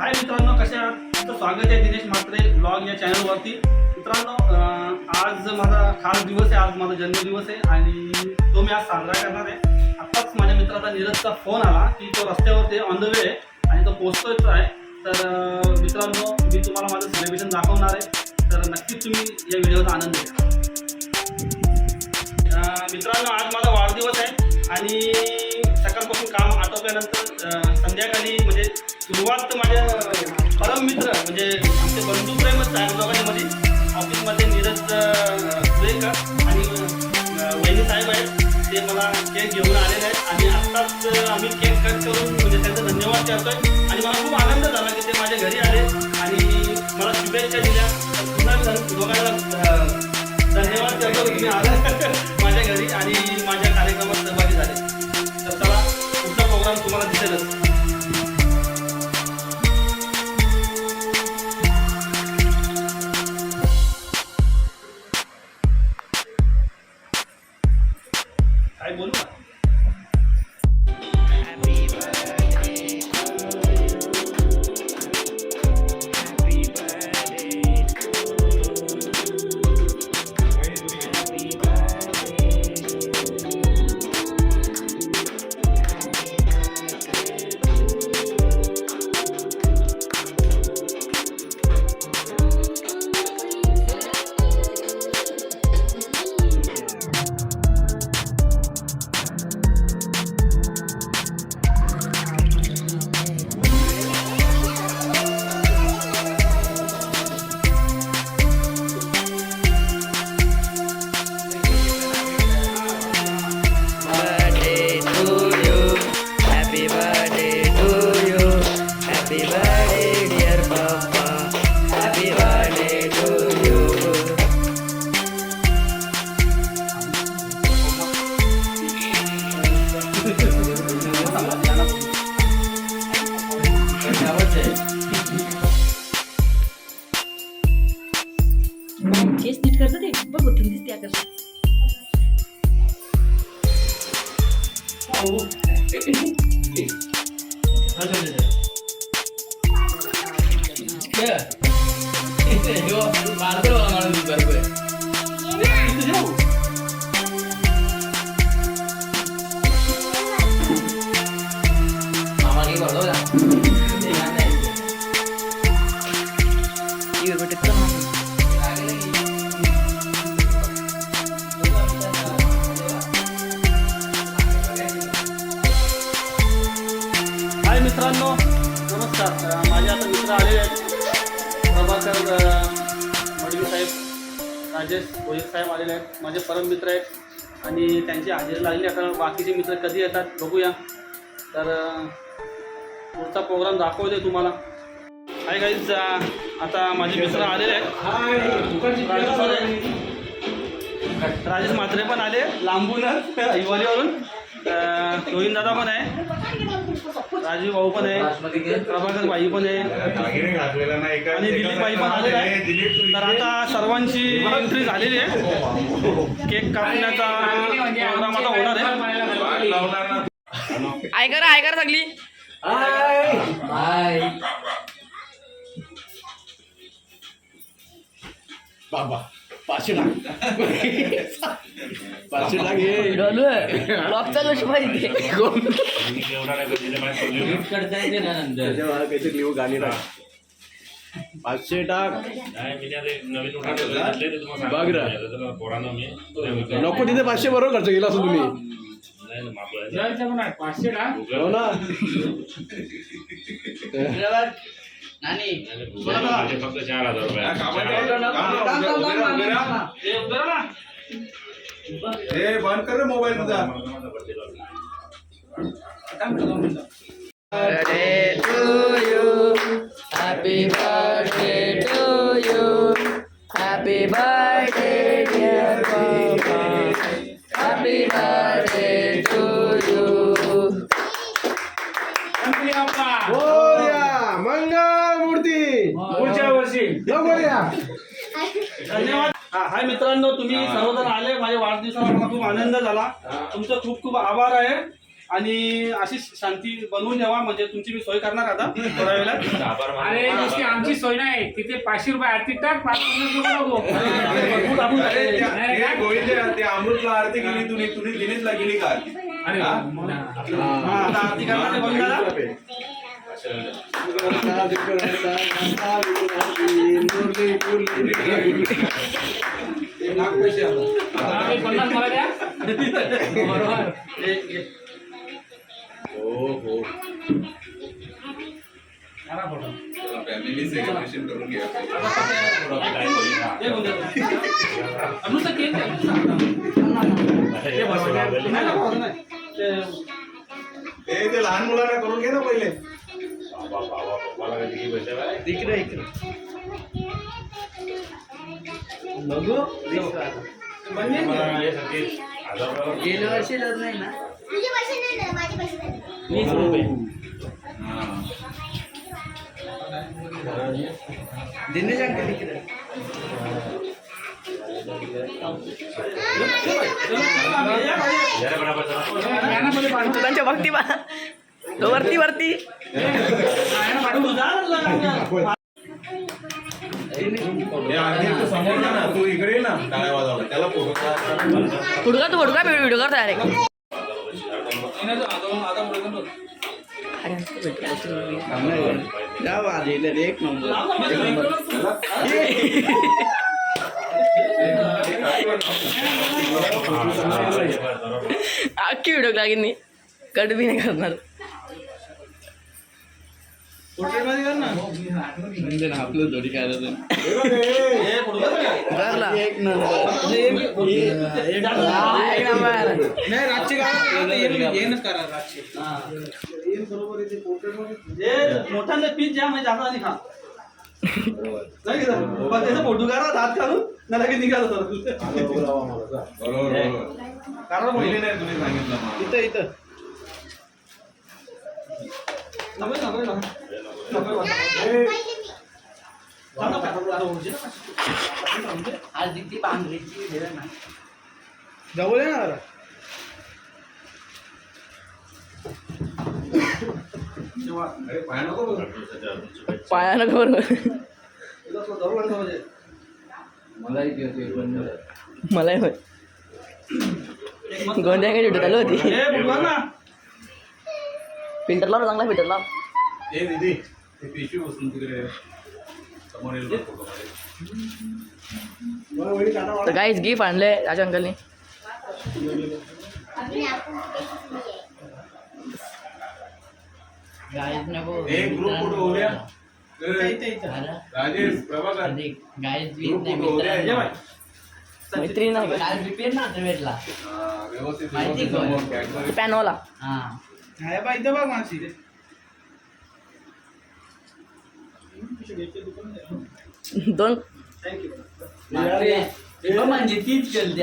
आहे मित्रांनो कशा स्वागत आहे दिनेश म्हात्रे ब्लॉग या चॅनलवरती मित्रांनो आज माझा खास दिवस आहे आज माझा जन्मदिवस आहे आणि तो मी आज साजरा करणार आहे. आत्ताच माझ्या मित्राचा नीरजचा फोन आला की तो रस्त्यावरती ऑन द वे आहे आणि तो पोचतोच आहे. तर मित्रांनो मी तुम्हाला माझं सेलिब्रेशन दाखवणार आहे. तर नक्कीच तुम्ही या व्हिडिओचा आनंद घ्या. मित्रांनो आज माझा वाढदिवस आहे आणि सकाळपासून काम आटोपल्यानंतर संध्याकाळी म्हणजे सुरुवात माझ्या परम मित्र म्हणजे आमचे बंधू प्रेमच आहे दोघांमध्ये. ऑफिसमध्ये नीरज अं, आणि वहिनी साहेब आहेत. ते मला केक घेऊन आलेले आहेत. आणि आत्ताच आम्ही केक कट करून म्हणजे त्यांचा धन्यवाद करतोय. आणि मला खूप आनंद झाला की ते माझ्या घरी आले. आणि मला शुभेच्छा दिल्या. पुन्हा दोघांना धन्यवाद करतो की मी आला माझ्या घरी. आणि माझ्या कार्यक्रमात सहभागी झाले. तर चला पुढचा प्रोग्राम तुम्हाला दिसेलच. केस नीट करतो ते. बघ दिसते आकर्षण Ibu मित्रांनो नमस्कार. माझे आता मित्र आलेले आहेत. प्रभाकर मडवी साहेब राजेश भोईर साहेब आलेले आहेत. माझे परम मित्र आहेत. आणि त्यांची हजेरी लागली. आता बाकीचे मित्र कधी येतात बघूया. तर पुढचा प्रोग्राम दाखवते तुम्हाला. हाय गाईज आता माझे मित्र आलेले आहेत. राजेश म्हात्रे पण आले. लांबूनच हिवालीवरून. रोहित दादा पण आहे. राजीव भाऊ पण आहे प्रभाकर भाई पण आहे. आणि दिलीप भाई पण आलेला आहे. तर आता सर्वांची एंट्री झालेली आहे. केक कापण्याचा प्रोग्राम आता होणार आहे. ऐका रे ऐका सगळी. बाबा. पाचशे लाख. पाचशे लाख हे ब्लॉग चालू अशी पाहिजे त्याच्या मला काहीतरी लिहू गाणी टाक पाचशे टाक. बघ रे. नको तिथे पाचशे बरोबर खर्च केला असं तुम्ही. हो ना. फक्त चार हजार रुपये हे उभं राहा ना. बंद कर मोबाईल तुझा birthday to you. Happy birthday to you. Happy birthday, तुम्ही सर्वजण आले माझ्या वाढदिवसाला मला खूप आनंद झाला तुमचा खूप खूप आभार आहे आणि अशी शांती बनवून ठेवा म्हणजे तुमची मी सोय करणार आता थोड्या वेळात. अरे नुसती आमची सोय नाही तिथे पाचशे रुपये आरती टाक पाच भरपूर आपण झाले. हे ते अमृतला आरती केली तुम्ही तुम्ही दिनेशला गेली का आरती अरे हा? हा, आता आरती करणार आहे बंद झाला. हा, हे. फॅमिली सेलिब्रेशन करून घ्या. ते- लहान मुलांना करून घे ना पहिले बाबा, बाबा, बाय? इकडे आहे. हे रुपयावर गेल्या वर्षी तर नाही ना तुझे पैसे नाही ना माझे पैसे नाही वीस रुपये दिनेश अंकल इकडे जरा बराबर चला. यानामध्ये पाठवू. तुझ्या भक्ती वरती वरती ना, नाही. तू समोर जा ना तू इकडे ये ना टाळ्या वाजवला त्याला फोटो काढ. हुडका तू हुडका व्हिडिओ कर एक नंबर. अख्खी व्हिडिओ लागेल मी कट बी नाही करणार. आपलं थोडी काय एक मोठ्याने पीस ज्या म्हणजे जाता आणि खा नाही का? पण त्याचा फोटो काढा दात काढून ना लगेच निघालं कारण पहिले नाही तुम्ही सांगितलं मला. इथं इथं आज ती ना जवळ आहे ना पाय नको बरोबर मलाही होय. काही भेटत आलो होती? फिल्टर लाव ना, चांगला फिल्टर लाव. ए दीदी ते पिशवी बसून तिकडे. तर काहीच गिफ्ट आणले राजा अंकलनी. है हो हो मैत्री नाही हा, व्यवस्थित व्यवस्थित समोर कॅडबरी. पॅनवाला हा, बा, इथं बघ मानसी दोन म्हणजे तीच केली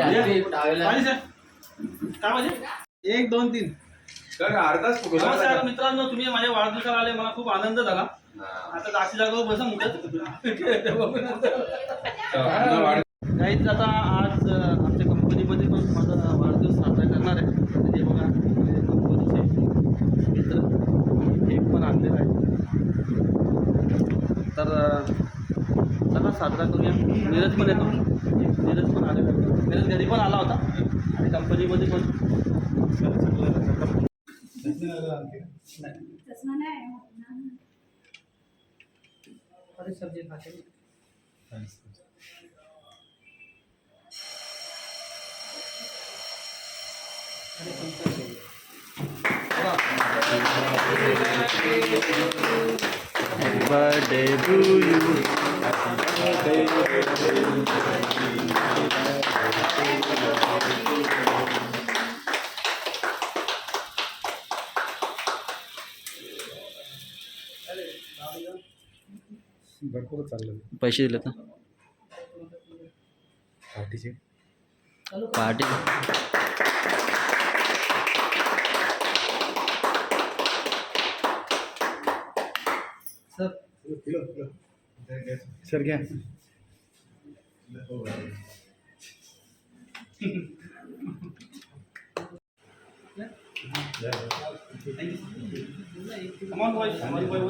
काय म्हणजे एक दोन तीन. तर अर्धाच नमस्कार झाला. मित्रांनो तुम्ही माझ्या वाढदिवसाला आले मला खूप आनंद झाला. आता जास्ती जागेवर बसा वाढ- काहीच आता आज अ, आमच्या कंपनीमध्ये पण माझा वाढदिवस साजरा करणार आहे तर हे बघा हे कंपनीचे मित्र केक पण आणलेला आहे तर अ, चला साजरा करूया नीरज पण येतो नीरज पण आलेला आहे नीरज घरी पण आला होता आणि कंपनीमध्ये पण अरे सब्जी खाते बर्थडे टू यू पैसे दिले तर पार्टी ಸರ್ ಸರ್ಗೆ ಅಮಲ್ ಬಾಯ್ ಅಮಲ್ ಬಾಯ್